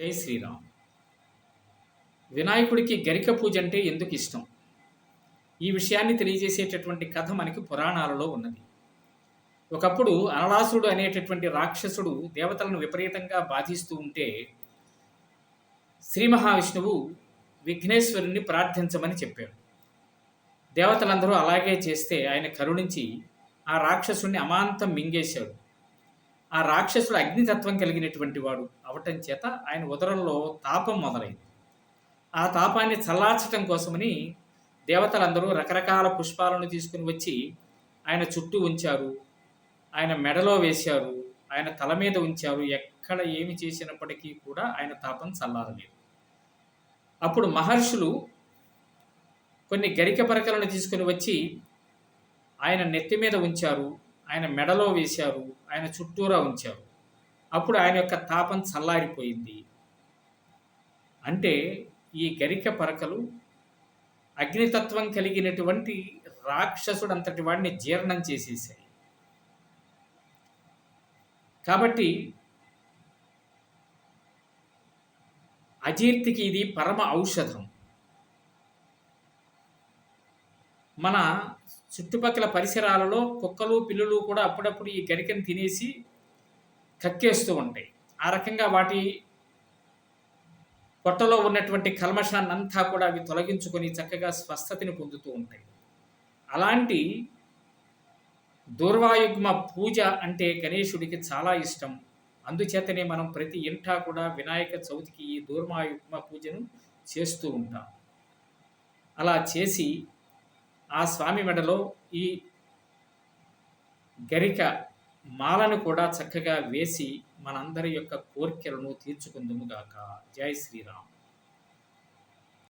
జై శ్రీరామ్. వినాయకుడికి గరిక పూజ అంటే ఎందుకు ఇష్టం? ఈ విషయాన్ని తెలియజేసేటటువంటి కథ మనకి పురాణాలలో ఉన్నది. ఒకప్పుడు అనలాసుడు అనేటటువంటి రాక్షసుడు దేవతలను విపరీతంగా బాధిస్తూ ఉంటే శ్రీ మహావిష్ణువు విఘ్నేశ్వరుణ్ణి ప్రార్థించమని చెప్పాడు. దేవతలందరూ అలాగే చేస్తే ఆయన కరుణించి ఆ రాక్షసుణ్ణి అమాంతం మింగేశాడు. ఆ రాక్షసుడు అగ్నితత్వం కలిగినటువంటి వాడు అవటం చేత ఆయన ఉదరంలో తాపం మొదలైంది. ఆ తాపాన్ని చల్లార్చటం కోసమని దేవతలందరూ రకరకాల పుష్పాలను తీసుకుని వచ్చి ఆయన చుట్టూ ఉంచారు. ఆయన మెడలో వేశారు. ఆయన తల మీద ఉంచారు. ఎక్కడ ఏమి చేసినప్పటికీ కూడా ఆయన తాపం చల్లారలేదు. అప్పుడు మహర్షులు కొన్ని గరిక పరకలను తీసుకుని వచ్చి ఆయన నెత్తి మీద ఉంచారు. ఆయన మెడలో వేశారు ఆయన చుట్టూరా ఉంచారు. అప్పుడు ఆయన యొక్క తాపం చల్లారిపోయింది. అంటే ఈ గరిక పరకలు అగ్నితత్వం కలిగినటువంటి రాక్షసుడు అంతటి వాడిని జీర్ణం చేసేసాయి కాబట్టి అజీర్తికి ఇది పరమ ఔషధం. మన చుట్టుపక్కల పరిసరాలలో కుక్కలు పిల్లులు కూడా అప్పుడప్పుడు ఈ గరికను తినేసి కక్కేస్తూ ఉంటాయి. ఆ రకంగా వాటి పొట్టలో ఉన్నటువంటి కల్మషాన్ని అంతా కూడా అవి తొలగించుకొని చక్కగా స్వస్థతని పొందుతూ ఉంటాయి. అలాంటి దూర్వాయుగ్మ పూజ అంటే గణేశుడికి చాలా ఇష్టం. అందుచేతనే మనం ప్రతి ఇంటా కూడా వినాయక చవితికి ఈ దూర్వాయుగ్మ పూజను చేస్తూ ఉంటాం. అలా చేసి ఆ స్వామి మెడలో ఈ గరిక మాలను కూడా చక్కగా వేసి మనందరి యొక్క కోరికలను తీర్చుకుందుముగాక జై శ్రీరామ్.